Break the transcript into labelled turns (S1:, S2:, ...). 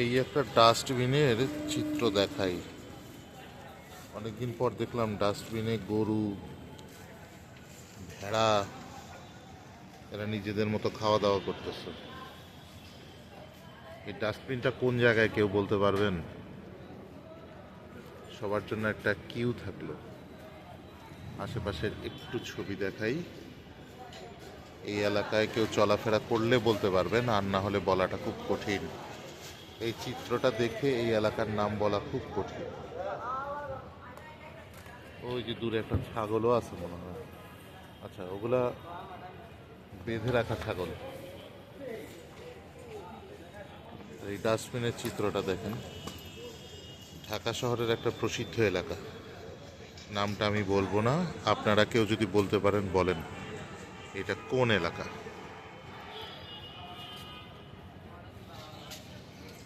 S1: এই একটা ডাস্টবিনের চিত্র দেখাই। অনেকদিন পর দেখলাম ডাস্টবিনে গরু, ভেড়া, এরা নিজেদের মতো খাওয়া দাওয়া করতেছে। এই ডাস্টবিনটা কোন জায়গায় কেউ বলতে পারবেন? সবার জন্য একটা কিউ থাকল। আশেপাশের একটু ছবি দেখাই। এই এলাকায় কেউ চলাফেরা করলে বলতে পারবেন, আর না হলে বলাটা খুব কঠিন। এই চিত্রটা দেখে এই এলাকার নাম বলা খুব কঠিন। ওই যে দূরে একটা ছাগলও আছে মনে হয়। আচ্ছা ওগুলা বেঁধে রাখা ছাগল। এই ডাস্টবিনের চিত্রটা দেখেন। ঢাকা শহরের একটা প্রসিদ্ধ এলাকা। নামটা আমি বলব না। আপনারা কেউ যদি বলতে পারেন বলেন, এটা কোন এলাকা?